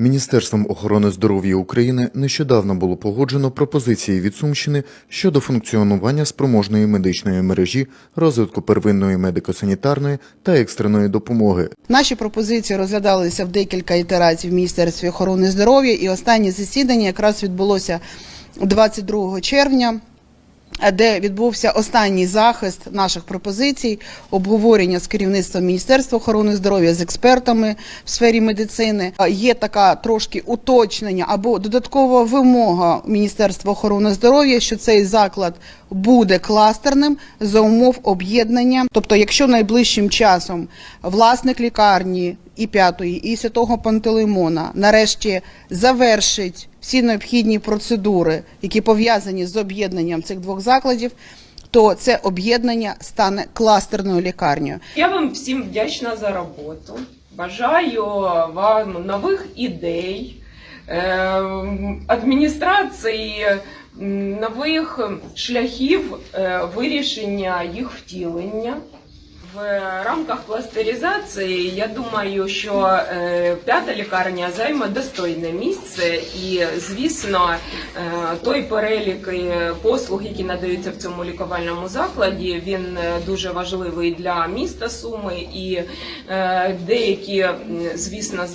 Міністерством охорони здоров'я України нещодавно було погоджено пропозиції від Сумщини щодо функціонування спроможної медичної мережі, розвитку первинної медико-санітарної та екстреної допомоги. Наші пропозиції розглядалися в декілька ітерацій в Міністерстві охорони здоров'я, і останнє засідання якраз відбулося 22 червня. Де відбувся останній захист наших пропозицій, обговорення з керівництвом Міністерства охорони здоров'я з експертами в сфері медицини. Є така трошки уточнення або додаткова вимога Міністерства охорони здоров'я, що цей заклад буде кластерним за умов об'єднання. Тобто, якщо найближчим часом власник лікарні і п'ятої, і святого Пантелеймона нарешті завершить всі необхідні процедури, які пов'язані з об'єднанням цих двох закладів, то це об'єднання стане кластерною лікарнею. Я вам всім вдячна за роботу. Бажаю вам нових ідей, е, адміністрації нових шляхів е, вирішення їх втілення. В рамках кластеризації я думаю, що е, п'ята лікарня займе достойне місце, і звісно, е, той перелік послуг, які надаються в цьому лікувальному закладі, він е, дуже важливий для міста Суми, і деякі, звісно,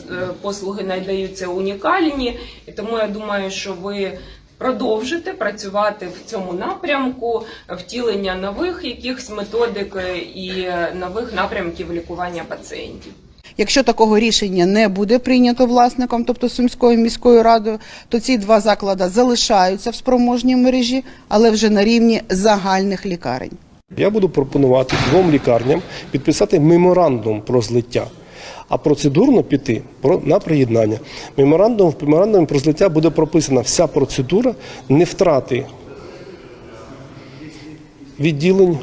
послуги надаються унікальні. Тому я думаю, що ви продовжите працювати в цьому напрямку втілення нових якихось методик е, і е, нових напрямків лікування пацієнтів. Якщо такого рішення не буде прийнято власником, тобто Сумською міською радою, то ці два заклади залишаються в спроможній мережі, але вже на рівні загальних лікарень. Я буду пропонувати двом лікарням підписати меморандум про злиття, а процедурно піти на приєднання. Меморандум в меморандумі про злиття буде прописана вся процедура не втрати відділень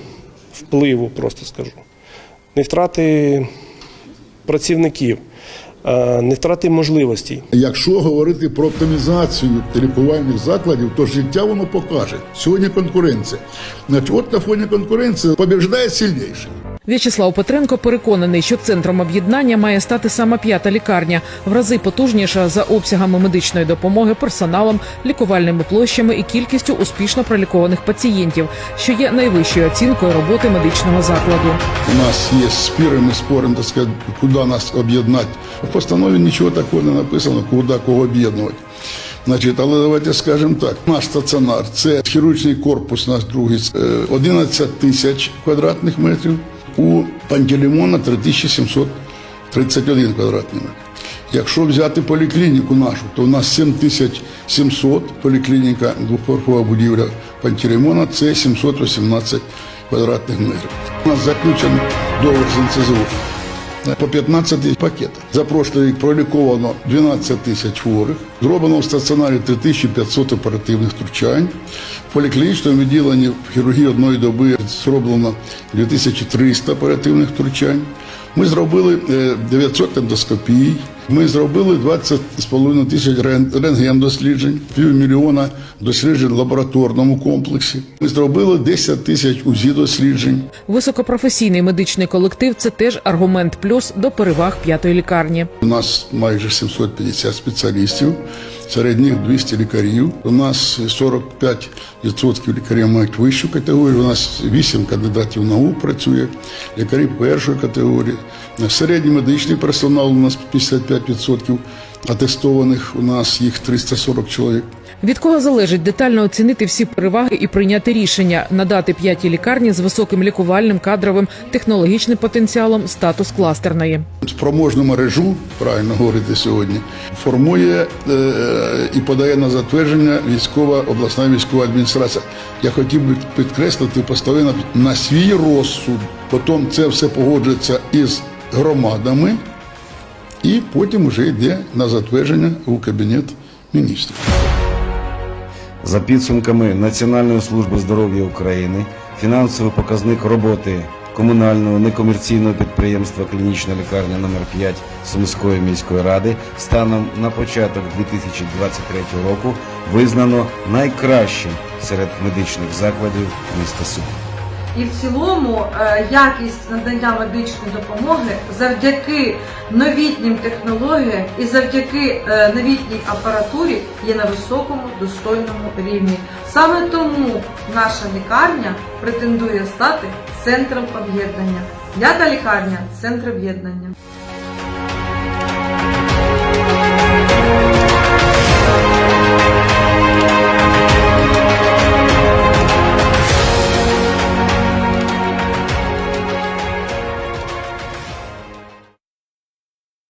впливу, просто скажу, не втрати працівників, е, не втрати можливостей. Якщо говорити про оптимізацію лікувальних закладів, то життя воно покаже. Сьогодні конкуренція. Значить, от на фоні конкуренції побіждає сильніший. В'ячеслав Петренко переконаний, що центром об'єднання має стати саме п'ята лікарня, в рази потужніша за обсягами медичної допомоги, персоналом, лікувальними площами і кількістю успішно пролікованих пацієнтів, що є найвищою оцінкою роботи медичного закладу. У нас є спіри, ми споримо, так сказати, куди нас об'єднати. В постанові нічого такого не написано, куди кого об'єднувати. Значить, але давайте скажемо так: наш стаціонар це хірургічний корпус, наш другий е, 11 тисяч квадратних метрів. У Пантелеймона 3731 квадратний метр. Якщо взяти поліклініку нашу, то у нас 7700 поліклініка, двоповерхова будівля Пантелеймона, це 718 квадратних метрів. У нас заключений договір з НЦЗУ по 15 пакетах. За прошлий рік проліковано 12 тисяч хворих, зроблено в стаціонарі 3500 оперативних втручань. В поліклінічному відділенні в хірургії одної доби зроблено 2300 оперативних втручань. Ми зробили е, 900 ендоскопій, ми зробили 20,5 тисяч рен- рентген-досліджень, півмільйона досліджень в лабораторному комплексі. Ми зробили 10 тисяч УЗІ-досліджень. Високопрофесійний медичний колектив це теж аргумент плюс до переваг п'ятої лікарні. У нас майже 750 спеціалістів, серед них 200 лікарів. У нас 45% лікарів мають вищу категорію. У нас 8 кандидатів наук працює, лікарі першої категорії. Середній медичний персонал у нас 55% атестованих, у нас їх 340 чоловік. Від кого залежить детально оцінити всі переваги і прийняти рішення надати п'ятій лікарні з високим лікувальним, кадровим, технологічним потенціалом статус кластерної. Спроможну мережу, правильно говорити сьогодні, формує е, і подає на затвердження військова обласна військова адміністрація. Я хотів би підкреслити, поставити на, на свій розсуд. Потім це все погоджується із громадами, і потім вже йде на затвердження у кабінет міністрів. За підсумками Національної служби здоров'я України, фінансовий показник роботи комунального некомерційного підприємства Клінічна лікарня номер 5 Сумської міської ради станом на початок 2023 року визнано найкращим серед медичних закладів міста Суми. І в цілому е, якість надання медичної допомоги завдяки новітнім технологіям і завдяки е, новітній апаратурі є на високому достойному рівні. Саме тому наша лікарня претендує стати центром об'єднання. П'ята лікарня центр об'єднання.